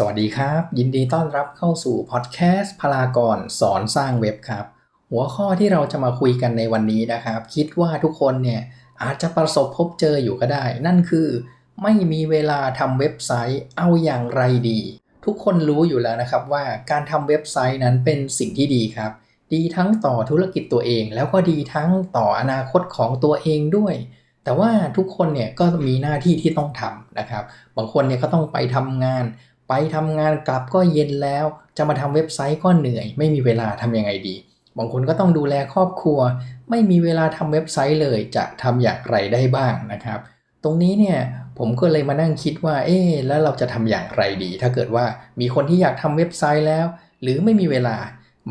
สวัสดีครับ ยินดีต้อนรับเข้าสู่พอดแคสต์พลากรสอนสร้างเว็บครับ หัวข้อที่เราจะมาคุยกันในวันนี้นะครับ คิดว่าทุกคนเนี่ยอาจจะประสบพบเจออยู่ก็ได้ นั่นคือ ไม่มีเวลาทำเว็บไซต์เอาอย่างไรดี ทุกคนรู้อยู่แล้วนะครับว่าการทำเว็บไซต์นั้นเป็นสิ่งที่ดีครับ ดีทั้งต่อธุรกิจตัวเอง แล้วก็ดีทั้งต่ออนาคตของตัวเองด้วยแต่ว่าทุกคนเนี่ยก็มีหน้าที่ที่ต้องทำนะครับ บางคนเนี่ยก็ต้องไปทำงาน ไปทำงานกลับก็เย็นแล้ว จะมาทำเว็บไซต์ก็เหนื่อย ไม่มีเวลาทำยังไงดี บางคนก็ต้องดูแลครอบครัว ไม่มีเวลาทำเว็บไซต์เลย จะทำอย่างไรได้บ้างนะครับ ตรงนี้เนี่ยผมก็เลยมานั่งคิดว่า เอ๊แล้วเราจะทำอย่างไรดี ถ้าเกิดว่ามีคนที่อยากทำเว็บไซต์แล้ว หรือไม่มีเวลา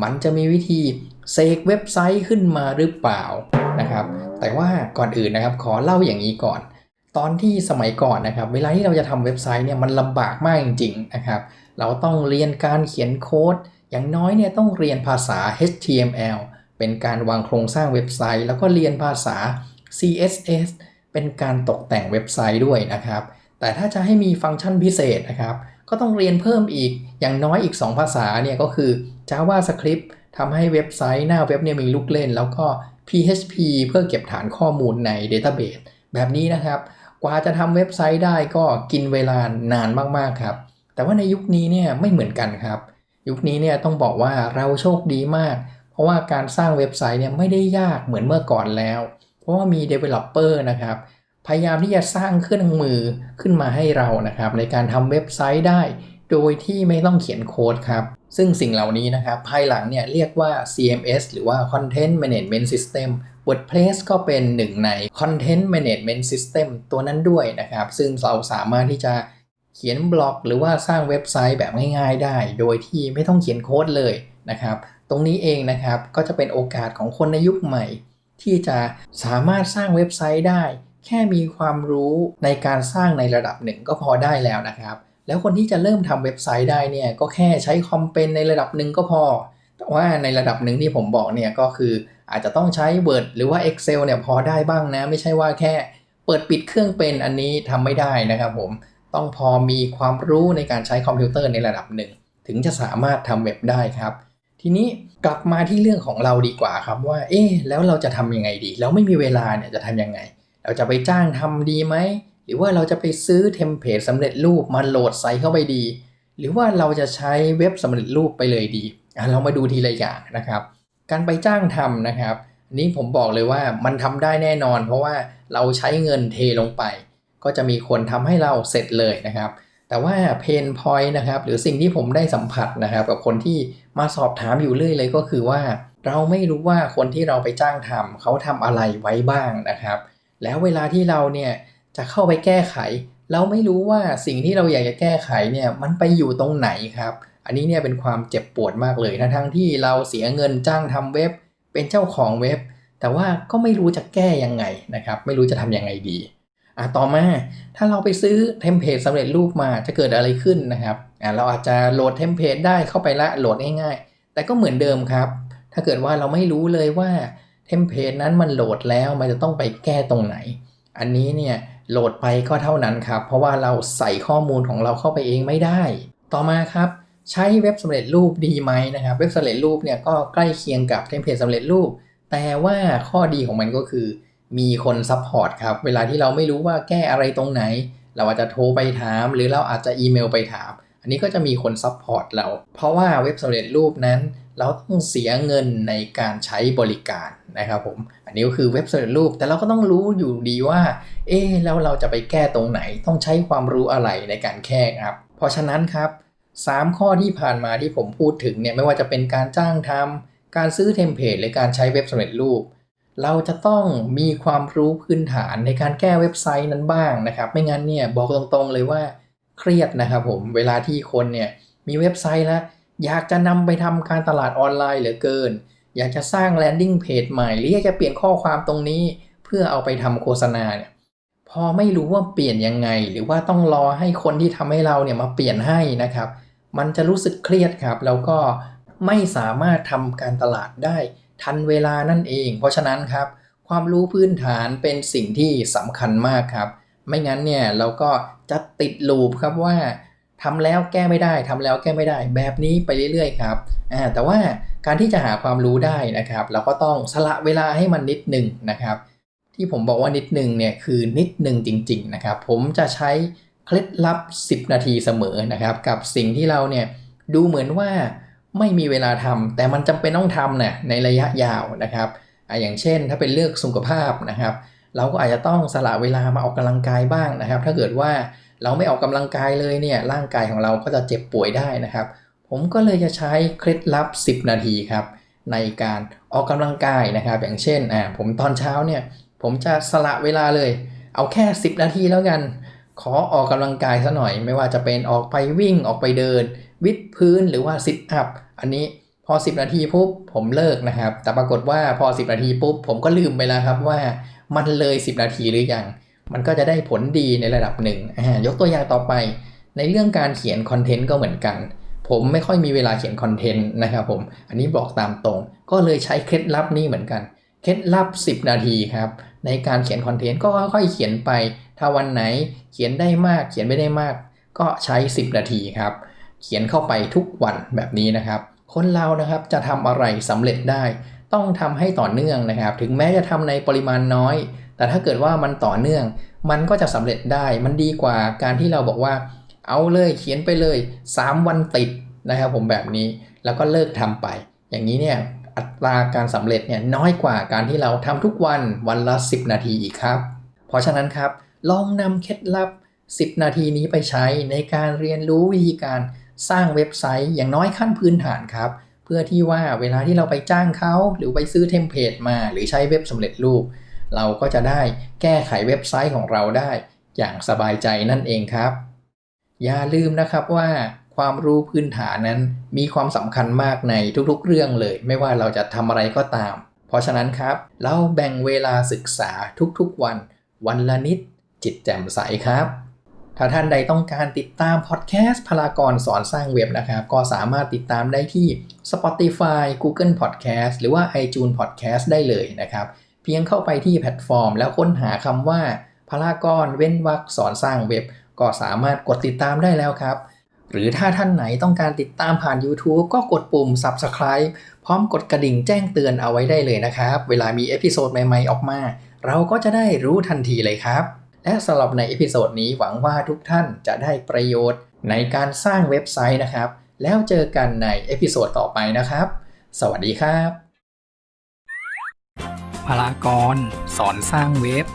มันจะมีวิธีเซกเว็บไซต์ขึ้นมาหรือเปล่านะครับ แต่ว่าก่อนอื่นนะครับ ขอเล่าอย่างนี้ก่อน ตอนที่สมัยก่อนนะครับ เวลาที่เราจะทำเว็บไซต์เนี่ยมันลำบากมากจริงๆนะครับ เราต้องเรียนการเขียนโค้ด อย่างน้อยเนี่ยต้องเรียนภาษา HTML เป็นการวางโครงสร้างเว็บไซต์ แล้วก็เรียนภาษา CSS เป็นการตกแต่งเว็บไซต์ด้วยนะครับ แต่ถ้าจะให้มีฟังก์ชันพิเศษนะครับ ก็ต้องเรียนเพิ่มอีกอย่างน้อยอีก 2 ภาษาเนี่ยก็คือ JavaScript ทำให้เว็บไซต์หน้าเว็บเนี่ยมีลูกเล่น แล้วก็ PHP เพื่อเก็บฐานข้อมูลใน Database แบบนี้นะครับ กว่าจะทำเว็บไซต์ได้ก็กินเวลานานมากๆครับ แต่ว่าในยุคนี้เนี่ยไม่เหมือนกันครับ ยุคนี้เนี่ยต้องบอกว่าเราโชคดีมาก เพราะว่าการสร้างเว็บไซต์เนี่ยไม่ได้ยากเหมือนเมื่อก่อนแล้ว เพราะว่ามี Developer นะครับ พยายามที่จะสร้างเครื่องมือขึ้นมาให้เรานะครับ ในการทำเว็บไซต์ได้ โดยที่ไม่ต้องเขียนโค้ดครับ ซึ่งสิ่งเหล่านี้นะครับ ภายหลังเนี่ยเรียกว่า CMS หรือว่า Content Management System WordPress ก็เป็นหนึ่งใน Content Management System ตัวนั้นด้วยนะครับ ซึ่งเราสามารถที่จะเขียนบล็อก หรือว่าสร้างเว็บไซต์แบบง่ายๆ ได้ โดยที่ไม่ต้องเขียนโค้ดเลยนะครับ ตรงนี้เองนะครับก็จะเป็นโอกาสของคนในยุคใหม่ ที่จะสามารถสร้างเว็บไซต์ได้ แค่มีความรู้ในการสร้างในระดับหนึ่งก็พอได้แล้วนะครับ แล้วคนที่จะเริ่มทำเว็บไซต์ได้เนี่ยก็แค่ใช้คอมเป็นในระดับหนึ่งก็พอ แต่ว่าในระดับหนึ่งที่ผมบอกเนี่ยก็คืออาจจะต้องใช้ Word หรือว่า Excel เนี่ยพอได้บ้างนะ ไม่ใช่ว่าแค่เปิดปิดเครื่องเป็นอันนี้ทำไม่ได้นะครับผมต้องพอมีความรู้ในการใช้คอมพิวเตอร์ในระดับหนึ่ง ถึงจะสามารถทำเว็บได้ครับ ทีนี้กลับมาที่เรื่องของเราดีกว่าครับว่า เอ๊แล้วเราจะทำยังไงดีแล้วไม่มีเวลาเนี่ยจะทำยังไง เราจะไปจ้างทำดีไหม หรือว่าเราจะไปซื้อเทมเพลตสำเร็จรูปมาโหลดใส่เข้าไปดี หรือว่าเราจะใช้เว็บสำเร็จรูปไปเลยดีเรามาดูทีละอย่างนะครับ การไปจ้างทำนะครับนนี้ผมบอกเลยว่ามันทำได้แน่นอน เพราะว่าเราใช้เงินเทลงไป ก็จะมีคนทำให้เราเสร็จเลยนะครับ แต่ว่าเพนพอยต์นะครับหรือสิ่งที่ผมได้สัมผัสนะครับกับคนที่มาสอบถามอยู่เรื่อยเลยก็คือว่า เราไม่รู้ว่าคนที่เราไปจ้างทำเขาทำอะไรไว้บ้างนะครับ แล้วเวลาที่เราเนี่ย จะเข้าไปแก้ไข เราไม่รู้ว่าสิ่งที่เราอยากจะแก้ไขเนี่ยมันไปอยู่ตรงไหนครับ อันนี้เนี่ยเป็นความเจ็บปวดมากเลยนะทั้งที่เราเสียเงินจ้างทำเว็บ เป็นเจ้าของเว็บ แต่ว่าก็ไม่รู้จะแก้ยังไงนะครับ ไม่รู้จะทำยังไงดีอะต่อมาถ้าเราไปซื้อเทมเพลตสำเร็จรูปมาจะเกิดอะไรขึ้นนะครับอะเราอาจจะโหลดเทมเพลตได้เข้าไปละโหลดง่ายๆ แต่ก็เหมือนเดิมครับ ถ้าเกิดว่าเราไม่รู้เลยว่าเทมเพลตนั้นมันโหลดแล้วมันจะต้องไปแก้ตรงไหน อันนี้เนี่ยโหลดไปก็เท่านั้นครับ เพราะว่าเราใส่ข้อมูลของเราเข้าไปเองไม่ได้ ต่อมาครับใช้เว็บสำเร็จรูปดีไหมนะครับ เว็บสำเร็จรูปเนี่ยก็ใกล้เคียงกับเทมเพลตสำเร็จรูป แต่ว่าข้อดีของมันก็คือ มีคนซัพพอร์ตครับ เวลาที่เราไม่รู้ว่าแก้อะไรตรงไหน เราอาจจะโทรไปถาม หรือเราอาจจะอีเมลไปถาม อันนี้ก็จะมีคนซัพพอร์ตเรา เพราะว่าเว็บสำเร็จรูปนั้น เราต้องเสียเงินในการใช้บริการนะครับผม อันนี้ก็คือเว็บสำเร็จรูป แต่เราก็ต้องรู้อยู่ดีว่า เอ๊แล้วเราจะไปแก้ตรงไหน ต้องใช้ความรู้อะไรในการแก้ครับ เพราะฉะนั้นครับ 3 ข้อที่ผ่านมาที่ผมพูดถึงเนี่ยไม่ว่าจะเป็นการจ้างทำการซื้อเทมเพลตหรือการใช้เว็บสำเร็จรูปเราจะต้องมีความรู้พื้นฐานในการแก้เว็บไซต์นั้นบ้างนะครับ ไม่งั้นเนี่ยบอกตรงๆเลยว่า เครียดนะครับผมเวลาที่คนเนี่ยมีเว็บไซต์แล้วอยากจะนำไปทำการตลาดออนไลน์เหลือเกิน อยากจะสร้างแลนดิ้งเพจใหม่หรืออยากจะเปลี่ยนข้อความตรงนี้ เพื่อเอาไปทำโฆษณาเนี่ยพอไม่รู้ว่าเปลี่ยนยังไง หรือว่าต้องรอให้คนที่ทำให้เราเนี่ยมาเปลี่ยนให้นะครับ มันจะรู้สึกเครียดครับ แล้วก็ไม่สามารถทำการตลาดได้ทันเวลานั่นเอง เพราะฉะนั้นครับ ความรู้พื้นฐานเป็นสิ่งที่สำคัญมากครับ ไม่งั้นเนี่ยเราก็จะติดลูปครับว่าทำแล้วแก้ไม่ได้ทำแล้วแก้ไม่ได้ แบบนี้ไปเรื่อยๆครับอ่าแต่ว่าการที่จะหาความรู้ได้นะครับ เราก็ต้องสละเวลาให้มันนิดหนึ่งนะครับ ที่ผมบอกว่านิดหนึ่งเนี่ยคือนิดหนึ่งจริง ๆนะครับ ผมจะใช้เคล็ดลับ 10 นาทีเสมอนะครับ กับสิ่งที่เราเนี่ยดูเหมือนว่าไม่มีเวลาทำแต่มันจำเป็นต้องทำเนี่ยในระยะยาวนะครับออย่างเช่นถ้าเป็นเรื่องสุขภาพนะครับ เราก็อาจจะต้องสละเวลามาออกกำลังกายบ้างนะครับ ถ้าเกิดว่าเราไม่ออกกำลังกายเลยเนี่ยร่างกายของเราก็จะเจ็บป่วยได้นะครับ ผมก็เลยจะใช้เคล็ดลับ 10 นาทีครับในการออกกำลังกายนะครับ อย่างเช่นอ่าผมตอนเช้าเนี่ยผมจะสละเวลาเลย เอาแค่ 10 นาทีแล้วกัน ขอออกกำลังกายซะหน่อย ไม่ว่าจะเป็นออกไปวิ่งออกไปเดิน วิดพื้นหรือว่าซิทอัพอันนี้พอ 10 นาทีปุ๊บผมเลิกนะครับ แต่ปรากฏว่าพอ 10 นาทีปุ๊บผมก็ลืมไปแล้วครับว่า มันเลย 10 นาทีหรือยัง มันก็จะได้ผลดีในระดับหนึ่งยกตัวอย่างต่อไป ในเรื่องการเขียนคอนเทนต์ก็เหมือนกัน ผมไม่ค่อยมีเวลาเขียนคอนเทนต์นะครับผม อันนี้บอกตามตรง ก็เลยใช้เคล็ดลับนี้เหมือนกัน เคล็ดลับ 10 นาทีครับ ในการเขียนคอนเทนต์ก็ค่อยๆเขียนไป ถ้าวันไหนเขียนได้มาก เขียนไม่ได้มาก ก็ใช้ 10 นาทีครับ เขียนเข้าไปทุกวันแบบนี้นะครับ คนเรานะครับจะทำอะไรสำเร็จได้ ต้องทำให้ต่อเนื่องนะครับ ถึงแม้จะทำในปริมาณน้อย แต่ถ้าเกิดว่ามันต่อเนื่อง มันก็จะสำเร็จได้ มันดีกว่าการที่เราบอกว่า เอาเลยเขียนไปเลย 3 วันติดนะครับผมแบบนี้ แล้วก็เลิกทำไป อย่างนี้เนี่ยอัตราการสำเร็จเนี่ยน้อยกว่าการที่เราทำทุกวันวันละ 10 นาทีอีกครับ เพราะฉะนั้นครับ ลองนำเคล็ดลับ 10 นาทีนี้ไปใช้ในการเรียนรู้วิธีการสร้างเว็บไซต์อย่างน้อยขั้นพื้นฐานครับ พื่อที่ว่าเวลาที่เราไปจ้างเขาหรือไปซื้อเทมเพลตมา หรือใช้เว็บสำเร็จรูป เราก็จะได้แก้ไขเว็บไซต์ของเราได้ อย่างสบายใจนั่นเองครับ อย่าลืมนะครับว่าความรู้พื้นฐานนั้นมีความสำคัญมากในทุกๆ เรื่องเลย ไม่ว่าเราจะทำอะไรก็ตาม เพราะฉะนั้นครับ เราแบ่งเวลาศึกษาทุกๆวัน วันละนิดจิตแจ่มใสครับ ถ้าท่านใดต้องการติดตามพอดแคสต์พลากรสอนสร้างเว็บนะครับ ก็สามารถติดตามได้ที่ Spotify Google Podcast หรือว่า iTunes Podcast ได้เลยนะครับ เพียงเข้าไปที่แพลตฟอร์ม แล้วค้นหาคำว่าพลากรเว้นวรรคสอนสร้างเว็บ ก็สามารถกดติดตามได้แล้วครับ หรือถ้าท่านไหนต้องการติดตามผ่าน YouTube ก็กดปุ่ม Subscribe พร้อมกดกระดิ่งแจ้งเตือนเอาไว้ได้เลยนะครับ เวลามีเอพิโซดใหม่ๆออกมา เราก็จะได้รู้ทันทีเลยครับ และสำหรับในเอพิโซดนี้หวังว่าทุกท่านจะได้ประโยชน์ในการสร้างเว็บไซต์นะครับ แล้วเจอกันในเอพิโซดต่อไปนะครับ สวัสดีครับพลากรสอนสร้างเว็บ